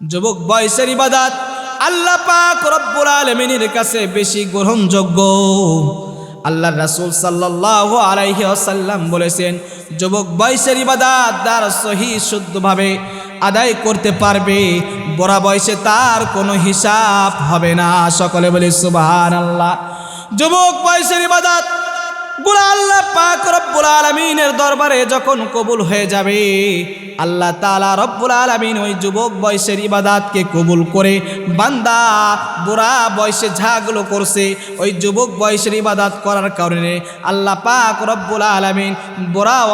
যুবক বয়সের ইবাদাত। আল্লাহ পাক রব্বুল আলমিনের কাছে বেশি গ্রহণযোগ্য। আল্লাহ রাসূল সাল্লাল্লাহু আলাইহি ওয়াসাল্লাম বলেছেন, যুবক বয়সের ইবাদাত তার সহি শুদ্ধভাবে আদায় করতে পারবে, বড় বয়সে তার কোনো হিসাব হবে না। সকলে বলে বলি সুবহানাল্লাহ। যুবক বয়সের ইবাদাত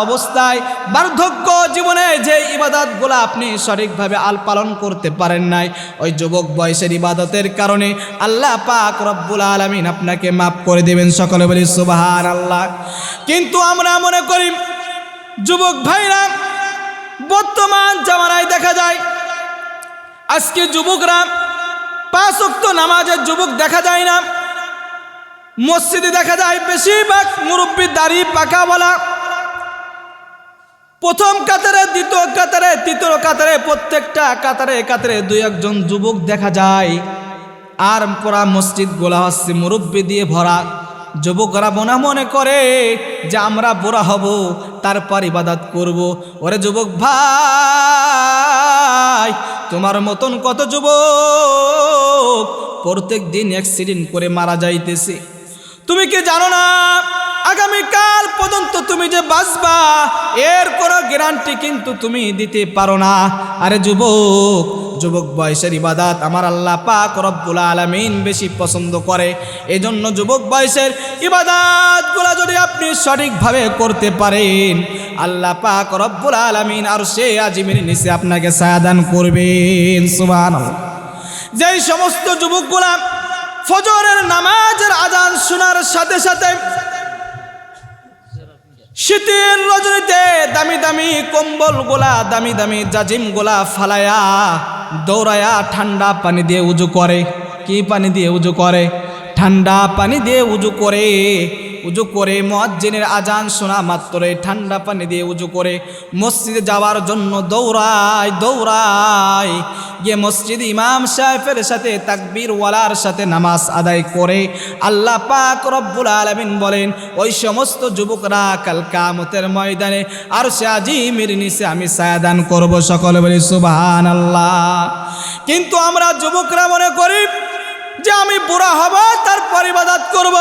অবস্থায় বার্ধক্য জীবনে যে ইবাদাতগুলো আপনি সঠিকভাবে আল পালন করতে পারেন নাই, ওই যুবক বয়সের ইবাদতের কারণে আল্লাহ পাক রব্বুল আলমিন আপনাকে মাফ করে দেবেন। সকলে বলি সুবাহান আল্লাহ কিন্তু আমরা মনে করি, যুবক ভাইরা, বর্তমান জামানায় দেখা যায়, আজকে যুবকরা পাঁচ অক্ত নামাজের যুবক দেখা যায় না। মসজিদে দেখা যায়, বেশিরভাগ মুরব্বী দাড়ি পাকা বলা। প্রথম কাতারে, দ্বিতীয় কাতারে, তৃতীয় কাতারে, প্রত্যেকটা কাতারে কাতারে দুই একজন যুবক দেখা যায়। আর পুরা মসজিদ গোলা হচ্ছে মুরব্বী দিয়ে ভরা। যুবকরা বোনা মনে করে যে আমরা বুড়া হব, তারপর ইবাদত করব। ওরে যুবক ভাই, তোমার মতন কত যুবক প্রত্যেক দিন অ্যাক্সিডেন্ট করে মারা যাইতেছে। তুমি কি জানো না? আগামীকাল পর্যন্ত তুমি যে বাঁচবা, এর কোনো গ্যারান্টি কিন্তু তুমি দিতে পারো না। আরে যুবক যুবক বয়সের ইবাদাত আমার আল্লাহ পাক রব্বুল আলামিন বেশি পছন্দ করে। এজন্য যুবক বয়সের ইবাদাতগুলো যদি আপনি সঠিকভাবে করতে পারেন, আল্লাহ পাক রব্বুল আলামিন আর সে আজিমের নিচে আপনাকে সায়াদান করবেন। সুবহানাল্লাহ। যেই সমস্ত যুবকগুলা ফজরের নামাজের আজান শোনার সাথে সাথে শীতের রজনীতে দামি দামি কম্বল গোলা, দামি দামি জাজিম গোলা ফালায়া, দৌড়ায়া ঠান্ডা পানি দিয়ে উজু করে। কি পানি দিয়ে উজু করে? ঠান্ডা পানি দিয়ে উজু করে। উজু করে মজ্জিনের আজান শোনা মাত্রই ঠান্ডা পানি দিয়ে উজু করে মসজিদে যাওয়ার জন্য দৌড়ায় দৌড়ায়। গিয়ে মসজিদ ইমাম সাহেবের সাথে তাকবীর ওয়ালার সাথে নামাজ আদায় করে আল্লাহ পাক রব্বুল আলমিন বলেন, ওই সমস্ত যুবকরা কাল কামতের ময়দানে আর সে আজিমের নিচে আমি সায়াদান করব সকলে বলি সুবাহান আল্লাহ কিন্তু আমরা যুবকরা মনে করি যে আমি বুড়া হব তার পরিবাদাত করব।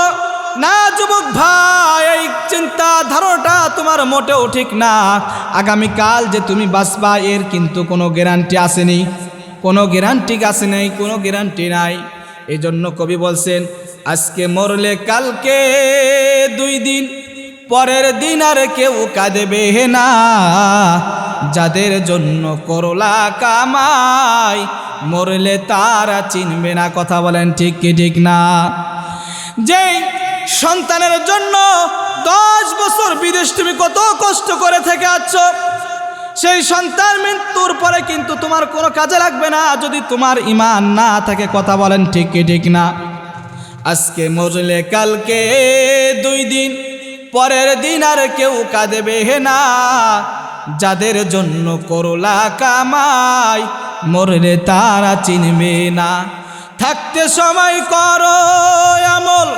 না যুবক ভাই, এই চিন্তা ধারণাটা তোমার মোটেও ঠিক না। আগামীকাল যে তুমি বাঁচবা, এর কিন্তু কোনো গ্যারান্টি আসেনি। কোনো গ্যারান্টি আছে নাই, কোনো গ্যারান্টি নাই। এই জন্য কবি বলছেন, আজকে মরলে কালকে দুই দিন, পরের দিন আর কেউ কাঁদেবে না। যাদের জন্য করলা কামাই, মরলে তারা চিনবে না, কথা বলেন ঠিক কি ঠিক না। যেই সন্তানের জন্য দশ বছর বিদেশ তুমি কত কষ্ট করে থেকে আছো? সেই সন্তান মৃত্যুর পরে কিন্তু তোমার কোনো কাজে লাগবে না। যদি তোমার ইমান না থাকে, কথা বলেন ঠিক ঠিক না? আজকে মরলে কালকে দুই দিন, পরের দিন আর কেউ কাঁদেবে না। যাদের জন্য করলা কামাই, মরলে তারা চিনবে না। থাকতে সময় করো আমল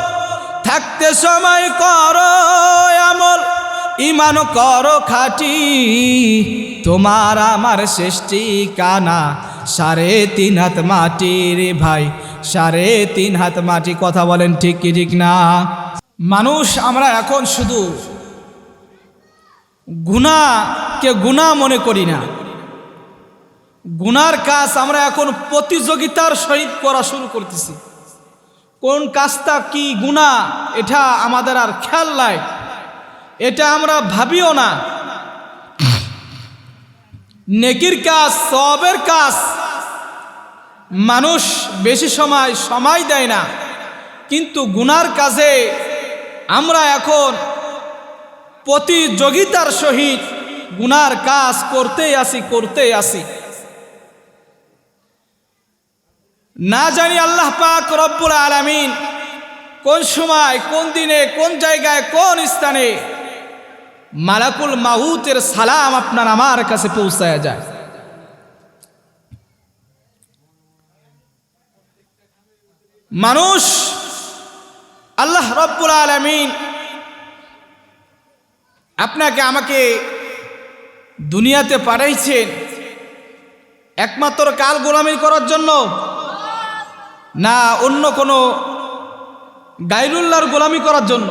থাকতে সময় করো, আমল। ইমান করো খাটি। তোমার আমার শেষটি কানা, সাড়ে তিন হাত মাটি রে ভাই, সাড়ে তিন হাত মাটি। কথা বলেন ঠিক কি ঠিক না? মানুষ আমরা এখন শুধু গুণাকে গুণা মনে করি না। গুনার কাজ আমরা এখন প্রতিযোগিতার সহিত করা শুরু করতেছি। কোন কাজটা কি গুণা এটা আমাদের আর খেয়াল নাই। এটা আমরা ভাবিও না। নেকির কাজ, সবের কাজ। মানুষ বেশি সময় সময় দেয় না। কিন্তু গুনার কাজে আমরা এখন প্রতিযোগিতার সহিত গুনার কাজ করতেই আসি করতেই আসি। না জানি আল্লাহ পাক রব্বুল আলামিন কোন সময়, কোন দিনে, কোন জায়গায়, কোন স্থানে মালাকুল মাহুতের সালাম আপনার আমার কাছে পৌঁছায় যায়। মানুষ আল্লাহ রব্বুল আলমিন আপনাকে আমাকে দুনিয়াতে পাঠাইছেন একমাত্র কাল গোলামি করার জন্য। না, অন্য কোনো গাইরুল্লাহর গোলামি করার জন্য।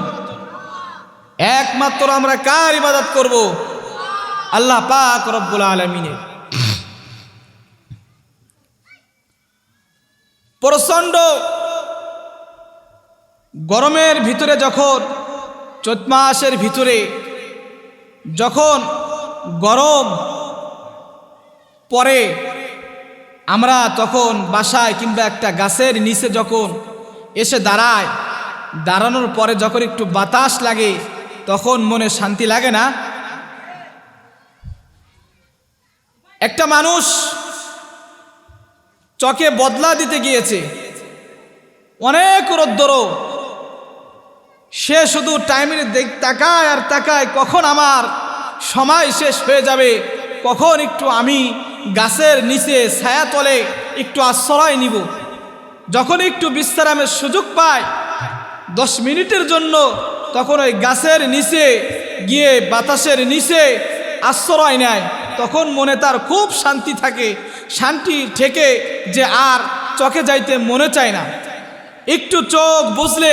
একমাত্র আমরা কার ইবাদত করব? আল্লাহ পাক রব্বুল আলমিনের। প্রচণ্ড গরমের ভিতরে যখন, চৈত মাসের ভিতরে যখন গরম পরে আমরা তখন বাসায় কিংবা একটা গাছের নিচে যখন এসে দাঁড়ায় দাঁড়ানোর পরে যখন একটু বাতাস লাগে, তখন মনে শান্তি লাগে না। একটা মানুষ চকে বদলা দিতে গিয়েছে। অনেক রোদ্দর সে শুধু টাইমের দিক তাকায় আর তাকায় কখন আমার সময় শেষ হয়ে যাবে, কখন একটু আমি গাছের নিচে ছায়া তলে একটু আশ্রয় নিব। যখন একটু বিশ্রামের সুযোগ পায়, দশ মিনিটের জন্য তখন ওই গাছের নিচে গিয়ে বাতাসের নিচে আশ্রয় নেয়। তখন মনে তার খুব শান্তি থাকে। শান্তি থেকে যে আর চকে যাইতে মনে চায় না। একটু চোখ বুঝলে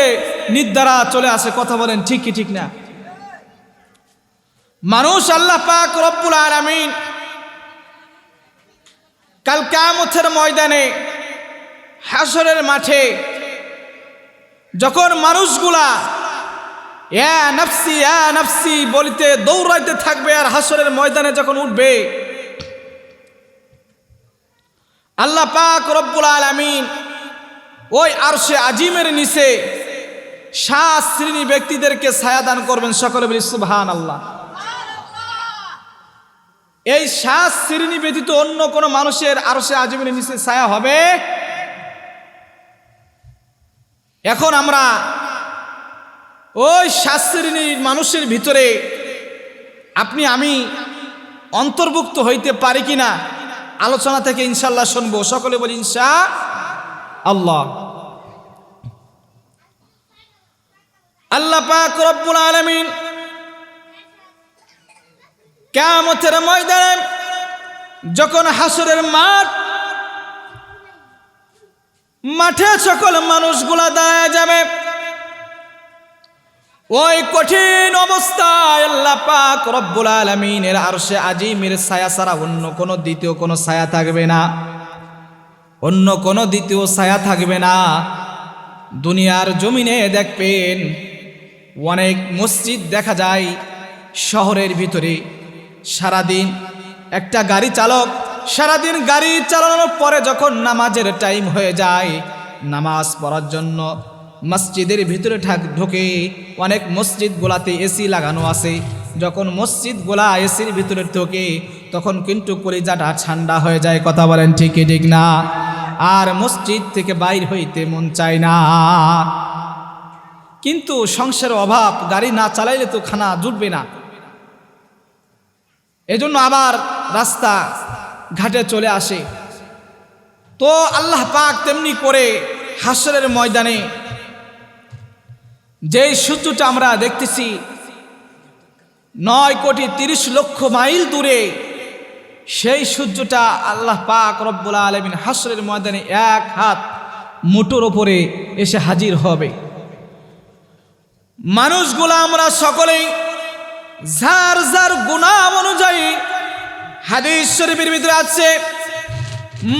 নিদ্রা চলে আসে, কথা বলেন ঠিক কি ঠিক না? মানুষ আল্লাহ পাক রব্বুল আলামিন কাল কামতের ময়দানে হাসরের মাঠে যখন মানুষগুলা নফসি বলিতে দৌড়াইতে থাকবে আর হাসরের ময়দানে যখন উঠবে, আল্লাহ পাক রব্বুল আলামিন ওই আরশে আজিমের নিচে সাত শ্রেণি ব্যক্তিদেরকে ছায়া দান করবেন সকলে বলি সুবহান আল্লাহ এই সাত শ্রেণি ব্যতীত অন্য কোনো মানুষের আরও সে আজিমের নিচে ছায়া হবে? এখন আমরা ওই সাত শ্রেণির মানুষের ভিতরে আপনি, আমি অন্তর্ভুক্ত হইতে পারি কিনা আলোচনা থেকে ইনশাল্লাহ শুনব। সকলে বলি ইনশা আল্লাহ। আল্লাহ পাক রব্বুল আলামিন কিয়ামতের ময়দানে যখন হাসরের মাঠ, মাঠে সকল মানুষগুলা দাঁড়ায় যাবে, ওই কঠিন অবস্থায় আল্লাহ পাক রব্বুল আলামিনের আরশে আজিমের ছায়া ছাড়া অন্য কোনো দ্বিতীয় কোনো ছায়া থাকবে না। অন্য কোনো দ্বিতীয় ছায়া থাকবে না। দুনিয়ার জমিনে দেখবেন অনেক মসজিদ দেখা যায় শহরের ভিতরে। সারাদিন একটা গাড়ি চালক সারাদিন গাড়ি চালানোর পরে যখন নামাজের টাইম হয়ে যায়, নামাজ পড়ার জন্য মসজিদের ভিতরে ঢোকে অনেক মসজিদগুলাতে এসি লাগানো আছে। যখন মসজিদগুলা এসির ভিতরে ঢোকে, তখন কিন্তু কলিজাটা ঠান্ডা হয়ে যায়। কথা বলেন ঠিকই ঠিক না? আর মসজিদ থেকে বাইর হইতে মন চায় না। কিন্তু সংসারের অভাব, গাড়ি না চালাইলে তো খানা জুটবে না। এজন্য আবার রাস্তা ঘাটে চলে আসে। তো আল্লাহ পাক তেমনি করে হাসরের ময়দানে যেই সূর্যটা আমরা দেখতেছি, নয় কোটি তিরিশ লক্ষ মাইল দূরে, সেই সূর্যটা আল্লাহ পাক রব্বুল আলমিন হাসরের ময়দানে এক হাত মুটোর ওপরে এসে হাজির হবে। মানুষগুলো আমরা সকলেই যার যার গুণা হাদিস শরীফের ভিতরে আছে,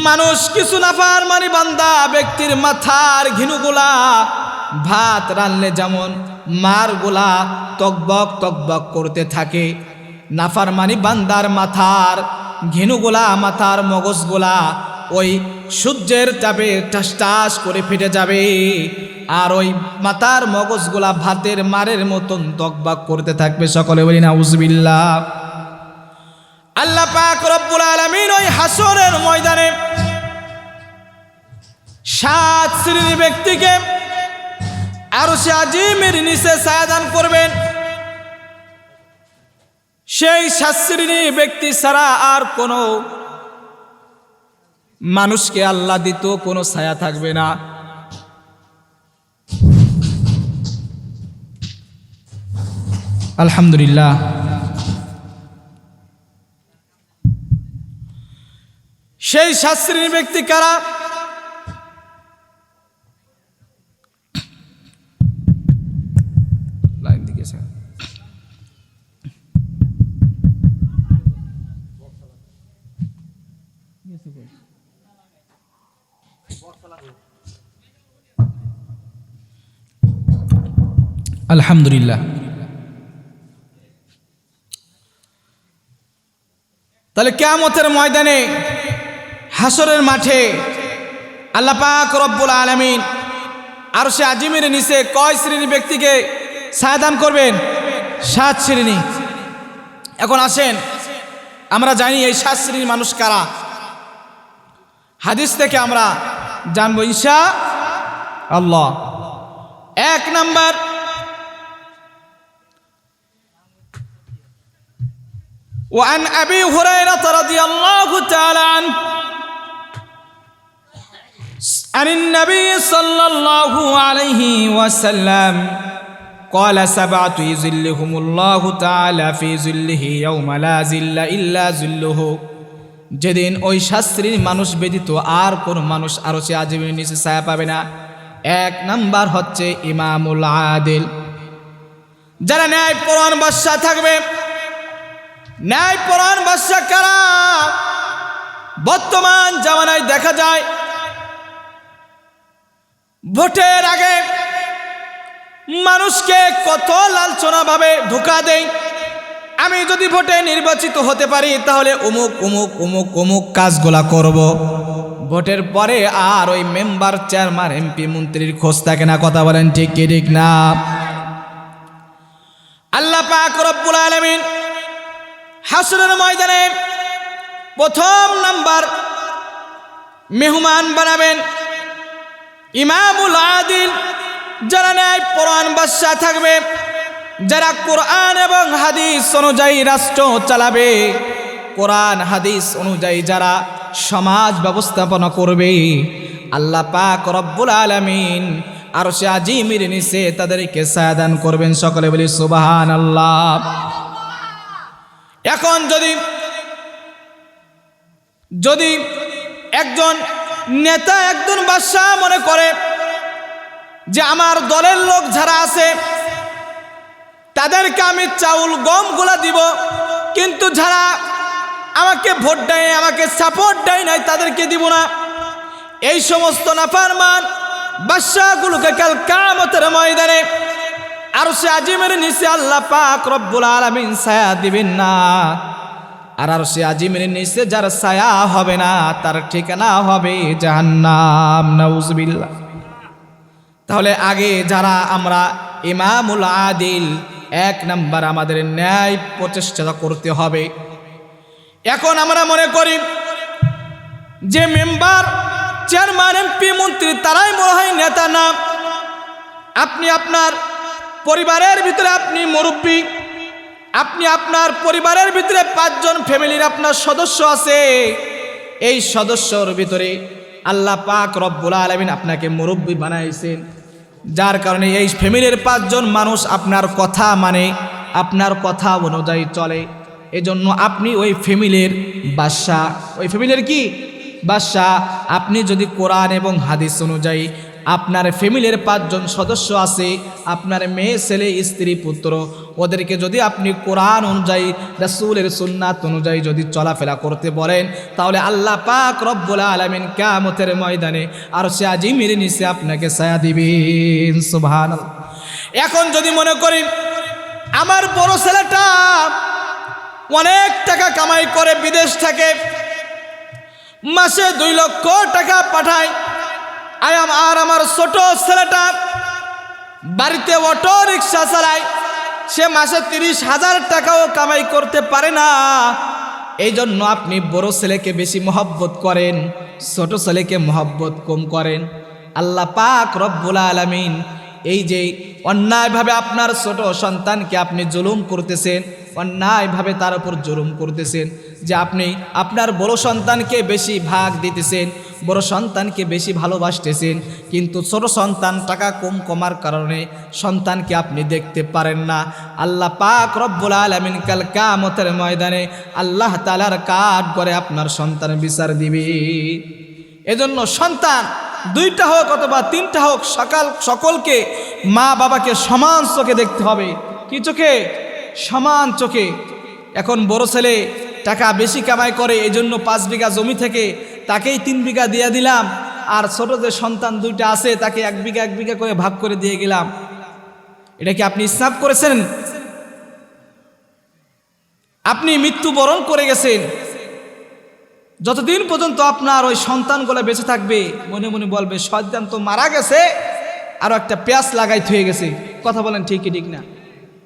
মানুষ কিছু নাফার মানি বান্দা ব্যক্তির মাথার ঘিনুগুলা ভাত রানলে যেমন মার গোলা তকবক তকবক করতে থাকে নাফার মানি বান্দার মাথার ঘিনুগুলা, মাথার মগজগুলা ওই সূর্যের চাপে টাস টাস করে ফেটে যাবে আর ওই মাথার মগজগুলা ভাতের মারের মতন তকবাক করতে থাকবে সকলে বলি না উজবিল্লা আল্লাহ পাক রব্বুল আলমিন ওই হাসরের ময়দানে সাত শ্রেণির ব্যক্তিকে আরও সে আজিমের নিচে সায়াদান করবেন। সেই সাত শ্রেণির ব্যক্তি ছাড়া আর কোনো মানুষকে আল্লাহ দিত কোনো ছায়া থাকবে না। আলহামদুলিল্লাহ। সেই শাস্ত্রীর ব্যক্তি কারা? আলহামদুলিল্লাহ। তাহলে কেয়ামতের ময়দানে হাসরের মাঠে আল্লাহ পাক রব্বুল আলমিন আর সে আজিমের নিচে কয় শ্রেণী ব্যক্তিকে সায়দান করবেন সাত শ্রেণী এখন আসেন আমরা জানি এই সাত শ্রেণীর মানুষ কারা হাদিস থেকে আমরা জানবো ইনশা আল্লাহ এক নাম্বার وعن أبي هريرة رضي الله تعالى عنه عن النبي صلى الله عليه وسلم قال سبعة يظلهم الله تعالى في ظله يوم لا ظل إلا ظله যেদিন ওই শাস্ত্রীর মানুষ ব্যতীত আর কোন মানুষ আরো সে আজীবনের নিচে ছায়া পাবে না এক নাম্বার হচ্ছে ইমামুল আদিল যারা ন্যায় পরাণ বাদশাহ থাকবে ন্যায় পরাণ বাদশাহ কারা বর্তমান জামানায় দেখা যায় ভোটের আগে মানুষকে কত লালচনা ভাবে ধোকা দেয় আমি যদি ভোটে নির্বাচিত হতে পারি, তাহলে অমুক অমুক অমুক অমুক কাজগুলা করব। ভোটের পরে আর ওই মেম্বার, চেয়ারম্যান, এমপি, মন্ত্রীর খোঁজ থাকে না, কথা বলেন ঠিক কি, ঠিক না। আল্লাহ পাক রব্বুল আলমিন হাসরের ময়দানে প্রথম নাম্বার মেহমান বানাবেন। ইমামুল আদিল, যারা ন্যায় কোরআন বাদশাহ থাকবে, যারা কোরআন এবং হাদিস অনুযায়ী রাষ্ট্র চালাবে, কোরআন, হাদিস অনুযায়ী যারা সমাজ ব্যবস্থাপনা করবে, আল্লাহ পাক রব্বুল আলমিন আর সে আজিমির নিচে তাদেরকে সায়াদান করবেন। সকলে বলি সুবাহান আল্লাহ এখন যদি যদি একজন নেতা একজন বাদশাহ মনে করে যে আমার দলের লোক যারা আছে, তাদেরকে আমি চাউল গমগুলা দিব। কিন্তু যারা আমাকে ভোট দেয় আমাকে সাপোর্ট দেয় নাই, তাদেরকে দিব না। এই সমস্ত নাফারমান বাদশাহগুলোকে কাল কামতের ময়দানে আর সে আজিমের নিচে আল্লাহ পাক রব্বুল আলামিন ছায়া দিবেন না। আর আর সে আজিমের নিচে যার ছায়া হবে না, তার ঠিকানা হবে জাহান্নাম, নাউজুবিল্লাহ। তাহলে আগে যারা আমরা ইমামুল আদিল, এক নাম্বার আমাদের ন্যায় প্রচেষ্টা করতে হবে। এখন আমরা মনে করি যে মেম্বার, চেয়ারম্যান, এমপি, মন্ত্রী, তারাই মনে হয় নেতা না। আপনি আপনার পরিবারের ভিতরে আপনি মুরব্বী আপনি আপনার পরিবারের ভিতরে পাঁচজন ফ্যামিলির আপনার সদস্য আছে, এই সদস্যর ভিতরে আল্লাহ পাক রব্বুল আলমিন আপনাকে মুরব্বী বানাইছেন। যার কারণে এই ফ্যামিলির পাঁচজন মানুষ আপনার কথা মানে আপনার কথা অনুযায়ী চলে। এজন্য আপনি ওই ফ্যামিলির বাদশাহ। ওই ফ্যামিলির কি? বাদশাহ। আপনি যদি কোরআন এবং হাদিস অনুযায়ী আপনার ফ্যামিলির পাঁচজন সদস্য আছে, আপনার মেয়ে, ছেলে, স্ত্রী, পুত্র, ওদেরকে যদি আপনি কোরআন অনুযায়ী, রাসূলের সুন্নাত অনুযায়ী যদি চলাফেরা করতে বলেন, তাহলে আল্লাহ পাক রব্বুল আলমিন কামতের ময়দানে আর সে আজিমির নিচে আপনাকে ছায়া দিবেন সুবহান এখন যদি মনে করি আমার বড় ছেলেটা অনেক টাকা কামাই করে বিদেশ থেকে মাসে দুই লক্ষ টাকা পাঠায় আর আমার ছোট ছেলেটা বাড়িতে অটো রিক্সা চালায়। সে মাসে তিরিশ হাজার টাকাও কামাই করতে পারে না। এই জন্য আপনি বড় ছেলেকে বেশি মহব্বত করেন, ছোট ছেলেকে মহব্বত কম করেন। আল্লাহ পাক রব্বুল আলমিন এই যে অন্যায়ভাবে আপনার ছোট সন্তানকে আপনি জুলুম করতেছেন, অন্যায়ভাবে তার উপর জুলুম করতেছেন, যে আপনি আপনার বড় সন্তানকে বেশি ভাগ দিতেছেন বড় সন্তানকে বেশি ভালোবাসতেছেন, কিন্তু ছোট সন্তান টাকা কম কমার কারণে সন্তানকে আপনি দেখতে পারেন না। আল্লাহ পাক রব্বুল আলমিন কাল কামতের ময়দানে আল্লাহ তালার কাঠ করে আপনার সন্তান বিচার দিবে। এজন্য সন্তান দুইটা হোক অথবা তিনটা হোক, সকাল সকলকে মা বাবাকে সমান চোখে দেখতে হবে। কি চোখে? সমান চোখে। এখন বড় ছেলে টাকা বেশি কামাই করে এই জন্য পাঁচ বিঘা জমি থেকে তাকেই তিন বিঘা দিয়ে দিলাম, আর ছোট যে সন্তান দুইটা আছে, তাকে এক বিঘা এক বিঘা করে ভাগ করে দিয়ে গেলাম। এটা কি আপনি ইসনাপ করেছেন? আপনি মৃত্যুবরণ করে গেছেন। যতদিন পর্যন্ত আপনার ওই সন্তানগুলো বেঁচে থাকবে, মনে মনে বলবে সন্তান তো মারা গেছে আরও একটা পেঁয়াজ লাগাই থয়ে গেছে। কথা বলেন ঠিকই ঠিক না।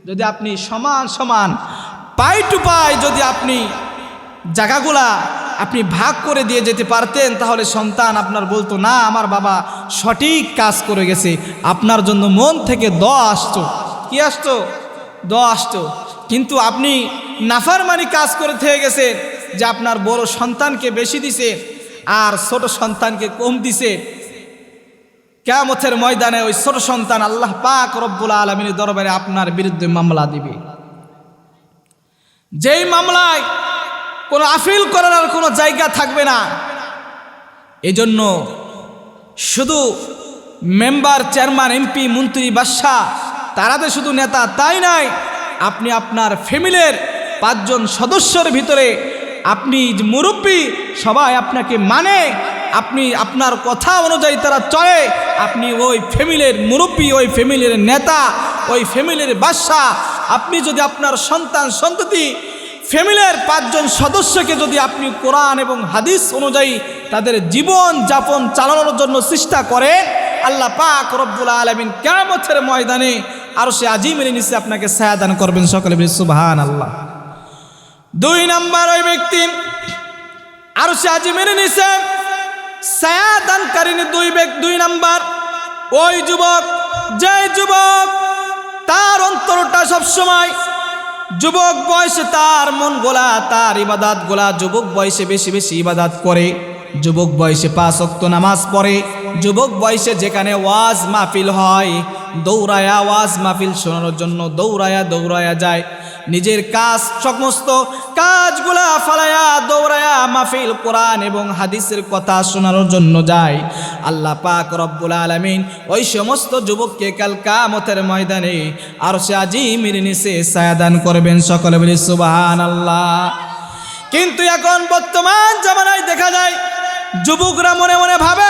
যদি আপনি সমান সমান, পাই টু পাই যদি আপনি জায়গাগুলা আপনি ভাগ করে দিয়ে যেতে পারতেন, তাহলে সন্তান আপনার বলতো, না, আমার বাবা সঠিক কাজ করে গেছে, আপনার জন্য মন থেকে দ আসতো। কি আসতো? দ আসতো। কিন্তু আপনি নাফারমানি কাজ করে থেকে গেছেন যে আপনার বড় সন্তানকে বেশি দিছে আর ছোট সন্তানকে কম দিছে। কেমতের ময়দানে ওই ছোট সন্তান আল্লাহ পাক রব্বুল আলমিনের দরবারে আপনার বিরুদ্ধে মামলা দিবে। যেই মামলায় কোনো আপিল করার আর কোনো জায়গা থাকবে না। এজন্য শুধু মেম্বার, চেয়ারম্যান, এমপি, মন্ত্রী, বাদশাহ তারা তো শুধু নেতা তাই নাই, আপনি আপনার ফ্যামিলির পাঁচজন সদস্যর ভিতরে আপনি মুরব্বী, সবাই আপনাকে মানে আপনি আপনার কথা অনুযায়ী তারা চলে, আপনি ওই ফ্যামিলির মুরব্বী, ওই ফ্যামিলির নেতা, ওই ফ্যামিলির বাদশাহ, আপনি যদি আপনার সন্তান, সন্ততি ফ্যামিলির পাঁচজন সদস্যকে যদি আপনি কোরআন এবং হাদিস অনুযায়ী তাদের জীবন যাপন চালানোর জন্য চেষ্টা করে, আল্লাহ পাক রব্বুল আলমিন কেমতের ময়দানে আরও সে আজিমের নিচে আপনাকে ছায়াদান করবেন সকলে সুবাহান আল্লাহ দুই নাম্বার ওই ব্যক্তি আরও সে আজিমের নিচে ছায়াদানকারিনী দুই ব্যক্তি, দুই নাম্বার, ওই যুবক যে যুবক তার অন্তরটা সবসময় যুবক বয়সে তার মন গোলা, তার ইবাদাত গোলা, যুবক বয়সে বেশি বেশি ইবাদাত করে। যুবক বয়সে পাঁচ অক্ত নামাজ পড়ে। যুবক বয়সে যেখানে ওয়াজ মাহফিল হয়, দৌড়ায়া ওয়াজ মাহফিল শোনানোর জন্য দৌড়ায়া দৌড়ায়া যায়। নিজের কাজ সমস্ত কাজগুলা ফালায়া দৌড়ায়া মাহফিল, কোরআন এবং হাদিসের কথা শোনানোর জন্য যায় আল্লাহ পাক রব্বুল আলমিন ওই সমস্ত যুবককে কাল কামতের ময়দানে আর সে আজিমির নিচে সায়াদান করবেন সকলে বলি সুবাহান আল্লাহ কিন্তু এখন বর্তমান জামানায় দেখা যায়, যুবকরা মনে মনে ভাবে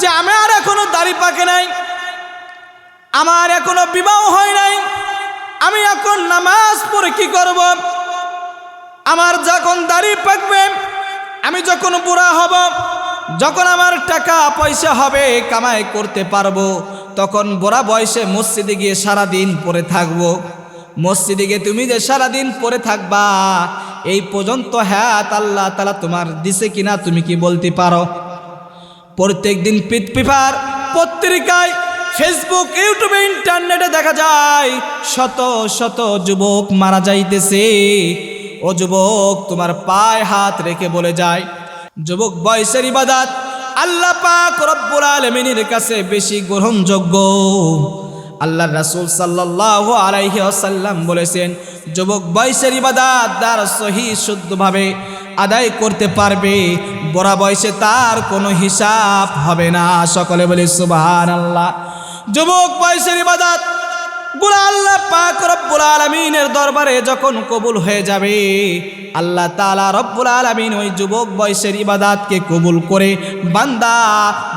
যে আমার এখনও দাড়ি পাকে নাই, আমার এখনও বিবাহ হয় নাই। আমি এখন নামাজ পড়ে কি করব? আমার যখন দাড়ি পাকবে, আমি যখন বুড়া হব, যখন আমার টাকা পয়সা হবে, কামাই করতে পারব, তখন বুড়া বয়সে মসজিদে গিয়ে সারা দিন পরে থাকব। মসজিদে গিয়ে তুমি যে সারাদিন পরে থাকবা, এই পর্যন্ত হ্যাঁ আল্লাহ তালা তোমার দিছে কিনা তুমি কি বলতে পারো? প্রত্যেক দিন পিট পেপার পত্রিকায় ফেসবুক ইউটিউবে ইন্টারনেটে দেখা যায়, শত শত যুবক মারা যাইতেছে। ও যুবক তোমার পায়ে হাত রেখে বলে যায়, যুবক, বয়সের ইবাদাত। আল্লাহ পাক রব্বুল আলমিনের কাছে বেশি গ্রহণযোগ্য। আল্লাহ রাসুল সাল্লাহ আলাইহি আসাল্লাম বলেছেন, যুবক, বয়সের ইবাদাত তার সহি শুদ্ধভাবে আদায় করতে পারবে। বড়া বয়সে তার কোনো হিসাব হবে না। সকলে বলে সুবাহান আল্লাহ যুবক বয়সের ইবাদাত। দরবারে যখন কবুল হয়ে যাবে, আল্লাহ তালা রব্বুল আলমিন ওই যুবক বয়সের ইবাদাতকে কবুল করে বান্দা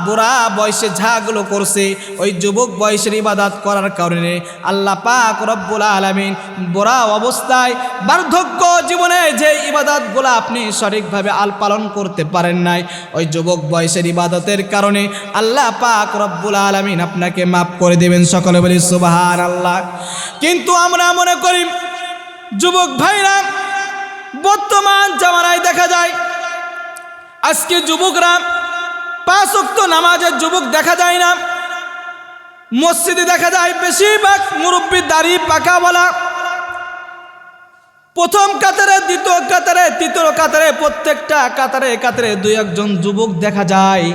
বুড়া বয়সে ঝাগুলো করছে, ওই যুবক বয়সের ইবাদাত করার কারণে আল্লাহ পাক রব্বুল আলমিন বুড়া অবস্থায় বার্ধক্য জীবনে যে ইবাদতগুলো আপনি সঠিকভাবে আল পালন করতে পারেন নাই, ওই যুবক বয়সের ইবাদতের কারণে আল্লাহ পাক রব্বুল আলমিন আপনাকে মাফ করে দেবেন। সকলে বলি সুবাহার আল্লাহ কিন্তু আমরা মনে করি, যুবক ভাইরা, বর্তমান জামানায় দেখা যায়, আজকে যুবকরা পাঁচ অক্ত নামাজের যুবক দেখা যায় না। মসজিদে দেখা যায়, বেশিরভাগ মুরব্বী দাড়ি পাকা বলা প্রথম কাতারে, দ্বিতীয় কাতারে, তৃতীয় কাতারে, প্রত্যেকটা কাতারে কাতারে দুই একজন যুবক দেখা যায়।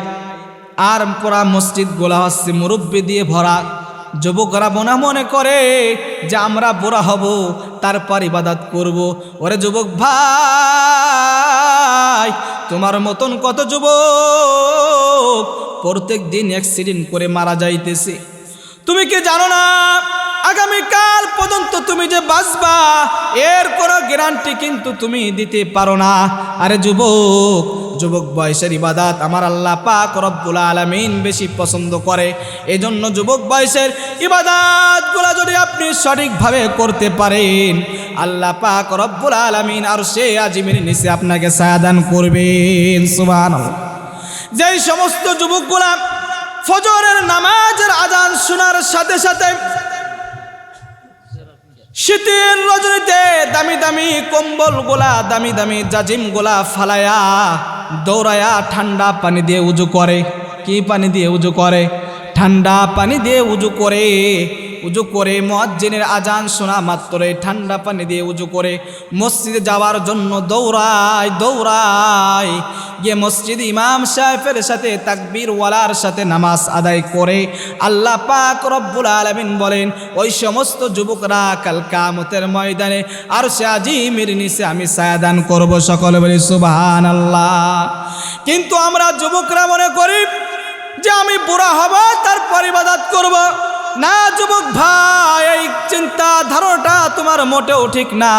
আর পুরা মসজিদ গোলা হচ্ছে মুরব্বী দিয়ে ভরা। যুবকরা বোনা মনে করে যে আমরা বোরা হব, তারপর ইবাদাত করব। ওরে যুবক ভাই, তোমার মতন কত যুবক প্রত্যেক দিন অ্যাক্সিডেন্ট করে মারা যাইতেছে। তুমি কি জানো না? আগামীকাল পর্যন্ত তুমি যে বাঁচবা, এর কোনো গ্যারান্টি কিন্তু তুমি দিতে পারো না। আরে যুবক যুবক বয়সের ইবাদাত আমার আল্লাহ পাক রব্বুল আলামিন বেশি পছন্দ করে। এই জন্য যুবক বয়সের ইবাদাতগুলো যদি আপনি সঠিকভাবে করতে পারেন, আল্লাহ পাক রব্বুল আলামিন আর সে আজিমের নিচে আপনাকে সায়াদান করবেন। সুবহানাল্লাহ। যেই সমস্ত যুবকগুলা ফজরের নামাজের আজান শোনার সাথে সাথে শীতের রজনীতে দামি দামি কম্বল গোলা, দামি দামি জাজিম গোলা ফালায়া, দৌড়ায়া ঠান্ডা পানি দিয়ে উজু করে। কি পানি দিয়ে উজু করে? ঠান্ডা পানি দিয়ে উজু করে। উজু করে মজ্জিনের আজান শোনা মাত্রই ঠান্ডা পানি দিয়ে উজু করে। মসজিদে যাওয়ার জন্য দৌড়ায় দৌড়ায়। গিয়ে মসজিদ ইমাম সাহেবের সাথে তাকবীর ওয়ালার সাথে নামাজ আদায় করে আল্লাহ পাক রব্বুল আলমিন বলেন, ওই সমস্ত যুবকরা কাল কামতের ময়দানে আর সে আজিমের নিচে আমি সায়াদান করব সকলে বলি সুবাহান আল্লাহ কিন্তু আমরা যুবকরা মনে করি যে আমি বুড়া হব তার পরিবাদাত করব। না যুবক ভাই, এই চিন্তা ধারণাটা তোমার মোটেও ঠিক না।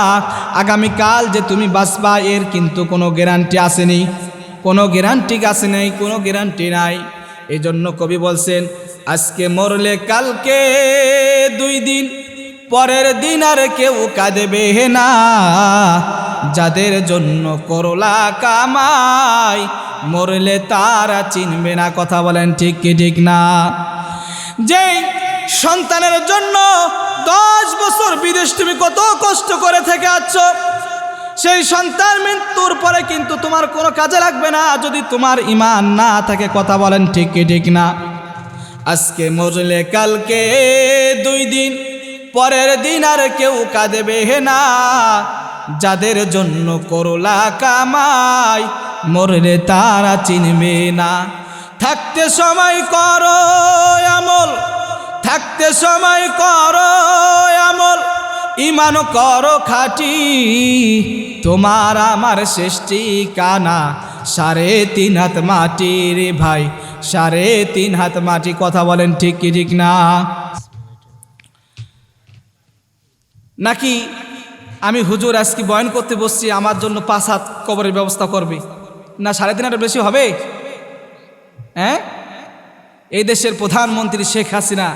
আগামীকাল যে তুমি বাঁচবা, এর কিন্তু কোনো গ্যারান্টি আসেনি। কোনো গ্যারান্টি আছে নেই, কোনো গ্যারান্টি নাই। এই জন্য কবি বলছেন, আজকে মরলে কালকে দুই দিন, পরের দিন আর কেউ কাঁদেবে না। যাদের জন্য করলা কামাই, মরলে তারা চিনবে না, কথা বলেন ঠিক কি ঠিক না। যে সন্তানের জন্য দশ বছর বিদেশ তুমি কত কষ্ট করে থেকে আছো সেই সন্তান মৃত্যুর পরে কিন্তু তোমার কোনো কাজে লাগবে না। যদি তোমার ইমান না থাকে, কথা বলেন ঠিক ঠিক না? আজকে মরলে কালকে দুই দিন, পরের দিন আর কেউ কাঁদেবে না। যাদের জন্য করলা কামাই, মরলে তারা চিনবে না। থাকতে সময় করো আমল, থাকতে সময় করো আমল। ইমান করো খাটি, তোমার আমার শেষটি কানা সাড়ে তিন হাত মাটি রে ভাই, সাড়ে তিন হাত মাটি, কথা বলেন ঠিক কি ঠিক না? নাকি আমি হুজুর আজকে বয়ন করতে বসছি, আমার জন্য পাঁচ হাত কবরের ব্যবস্থা করবে? না, সাড়ে তিন হাটের বেশি হবে? হ্যাঁ? এই দেশের প্রধানমন্ত্রী শেখ হাসিনা,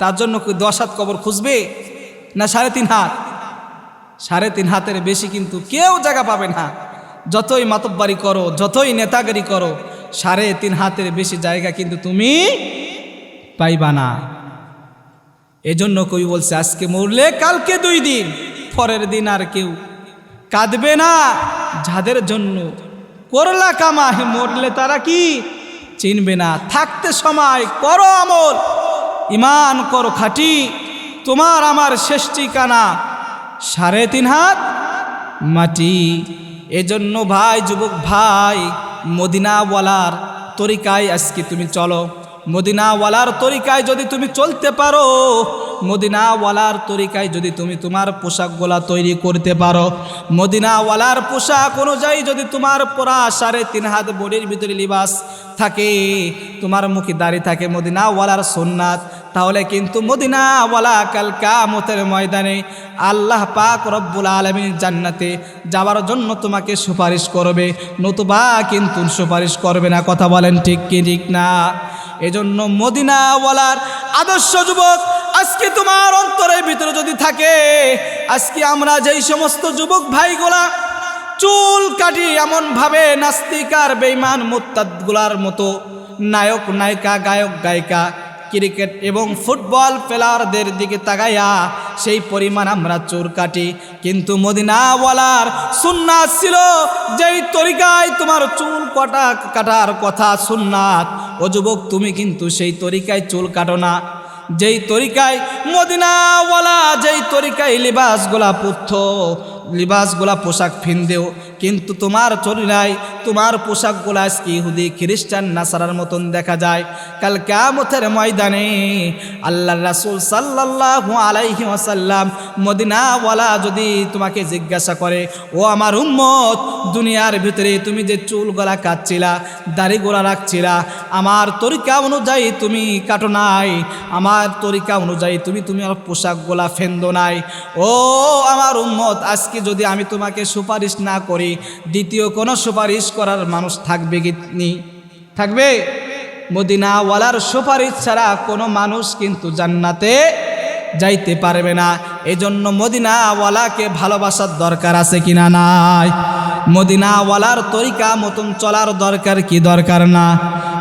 তার জন্য দশ হাত কবর খুঁজবে? না সাড়ে তিন হাত? সাড়ে তিন হাতের বেশি কিন্তু কেউ জায়গা পাবে না। যতই মাতব্বারি করো, যতই নেতাগিরি করো, সাড়ে তিন হাতের বেশি জায়গা কিন্তু তুমি পাইবা না। এজন্য কবি বলছে, আজকে মরলে কালকে দুই দিন, পরের দিন আর কেউ কাঁদবে না। যাদের জন্য করলা কামাই, মরলে তারা কি চিনবে না? থাকতে সময় করো আমল, ইমান করো খাটি। তোমার আমার শেষ ঠিকানা সাড়ে তিন হাত মাটি। এজন্য ভাই, যুবক ভাই, মদিনাওয়ালার তরিকায় আজকে তুমি চলো। মদিনাওয়ালার তরিকায় যদি তুমি চলতে পারো, মদিনাওয়ালার তরিকায় যদি তুমি তোমার পোশাকগুলা তৈরি করতে পারো। মদিনাওয়ালার পোশাক অনুযায়ী যদি তোমার পরা সাড়ে তিন হাত বডির ভিতরে লিবাস থাকে, তোমার মুখে দাড়ি থাকে, মদিনাওয়ালার সোননাথ তাহলে কিন্তু মদিনাওয়ালা কাল কামতের ময়দানে আল্লাহ পাক রব্বুল আলমীর জান্নাতে যাওয়ার জন্য তোমাকে সুপারিশ করবে, নতুবা কিন্তু সুপারিশ করবে না। কথা বলেন ঠিক কি, ঠিক না? এজন্য মদিনাওয়ালার আদর্শ যুবক, আজকে তোমার অন্তরের ভিতরে যদি থাকে, আজকে আমরা যেই সমস্ত যুবক ভাইগুলা, চুল কাটি এমনভাবে নাস্তিকার বেইমান মোত্তাদগুলার মতো, নায়ক, নায়িকা, গায়ক, গায়িকা ক্রিকেট এবং ফুটবল প্লেয়ারদের দিকে তাকাইয়া সেই পরিমাণ আমরা চোর কাটি। কিন্তু মদিনাওয়ালার সুন্নাত ছিল যেই তরিকায় তোমার চুল কটা কাটার কথা সুন্নাত। ও যুবক, তুমি কিন্তু সেই তরিকায় চুল কাটো না। যেই তরিকায় মদিনাওয়ালা, যেই তরিকায় লিবাসগুলা পুত্থ লিবাসগুলা পোশাক ফিন দেও কিন্তু তোমার নাই তোমার পোশাকগুলা আজকে ইহুদি, খ্রিস্টান, নাসারার মতন দেখা যায়। কাল কেমতের ময়দানে আল্লাহ রাসুল সাল্লাল্লাহু আলাইহি ওয়াসাল্লাম মদিনাওয়ালা যদি তোমাকে জিজ্ঞাসা করে, ও আমার উম্মত, দুনিয়ার ভিতরে তুমি যে চুল গলা কাটছিলা দাড়ি গোলা রাখছিলা, আমার তরিকা অনুযায়ী তুমি কাটো নাই, আমার তরিকা অনুযায়ী তুমি তুমি আমার পোশাক গোলা ফেন্দো নাই। ও আমার উম্মত, আজকে যদি আমি তোমাকে সুপারিশ না করি, দ্বিতীয় কোনো সুপারিশ করার মানুষ থাকবে কি? থাকবে? মদিনাওয়ালার সুপারিশ ছাড়া কোনো মানুষ কিন্তু জান্নাতে যাইতে পারবে না। এজন্য মদিনাওয়ালাকে ভালোবাসার দরকার আছে কিনা নাই? মদিনাওয়ালার তরিকা মতন চলার দরকার কি দরকার না?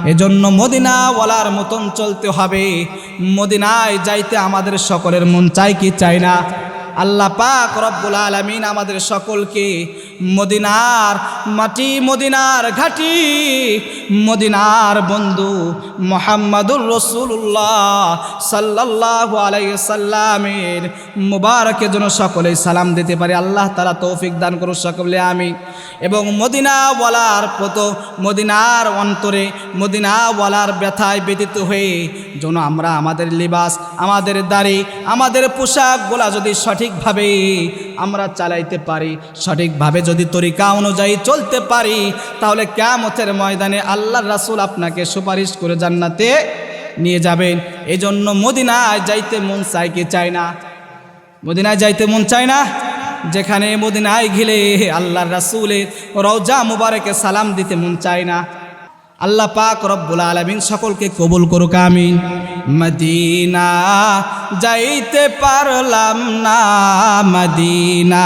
এজন্য মদিনাওয়ালার মতন চলতে হবে। মদিনায় যাইতে আমাদের সকলের মন চাই কি চাই না? আল্লাহ পাক রব্বুল আলমিন আমাদের সকলকে মদিনার মাটি, মদিনার ঘাটি, মদিনার বন্ধু মোহাম্মদুর রসুল্লাহ সাল্লাহ আলাইসাল্লামের মুবারকের জন্য সকলেই সালাম দিতে পারে। আল্লাহ তালা তৌফিক দান করুন সকলে আমি এবং মদিনাওয়ালার পত মদিনার অন্তরে মদিনাওয়ালার ব্যথায় ব্যতীত হয়ে যেন আমরা আমাদের লিবাস, আমাদের দাড়ি, আমাদের পোশাকগুলা যদি সঠিকভাবে আমরা চালাইতে পারি, সঠিকভাবে যদি তরিকা অনুযায়ী চলতে পারি, তাহলে ক্যামতের ময়দানে আল্লাহ রাসুল আপনাকে সুপারিশ করে জান্নাতে নিয়ে যাবেন। এই জন্য মদিনায় যাইতে মন চাই কি চায় না? মদিনায় যাইতে মন চায় না? যেখানে মদিনায় ঘিলে আল্লাহ রাসুলের রওজা মুবারকে সালাম দিতে মন চায় না। আল্লাহ পাক রব্বুল আলমিন সকলকে কবুল করুক, আমিন। মদিনা যাইতে পারলাম না, মদিনা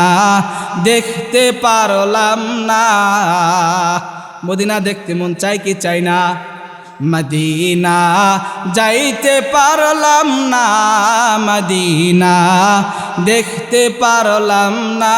দেখতে পারলাম না। মদিনা দেখতে মন চাই কি চাই না? মদিনা যাইতে পারলাম না, মদিনা দেখতে পারলাম না।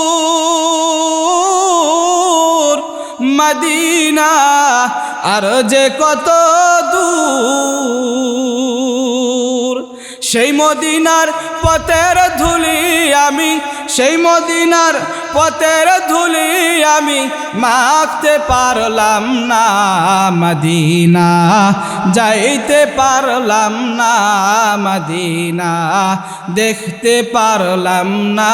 মদিনা, আর যে কত দূর। সেই মদিনার পথের ধুলি আমি, সেই মদিনার পথের ধুলি আমি মাখতে পারলাম না মদিনা, যাইতে পারলাম না মদিনা, দেখতে পারলাম না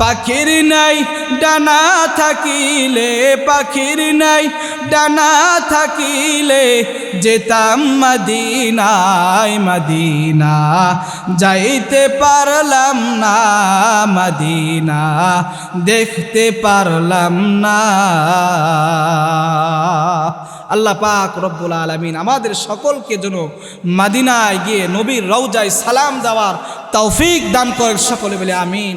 পাখির নাই, ডানা থাকিলে পাখির নাই, ডানা থাকিলে যেতাম মদিনায়, মদিনা। যাইতে পারলাম না মদিনা, দেখতে পারলাম না। আল্লাহ পাক রব্বুল আলমিন আমাদের সকলকে যেন মাদিনায় গিয়ে নবীর রৌজায় সালাম দেওয়ার তৌফিক দান করেন সকলে বলে আমিন।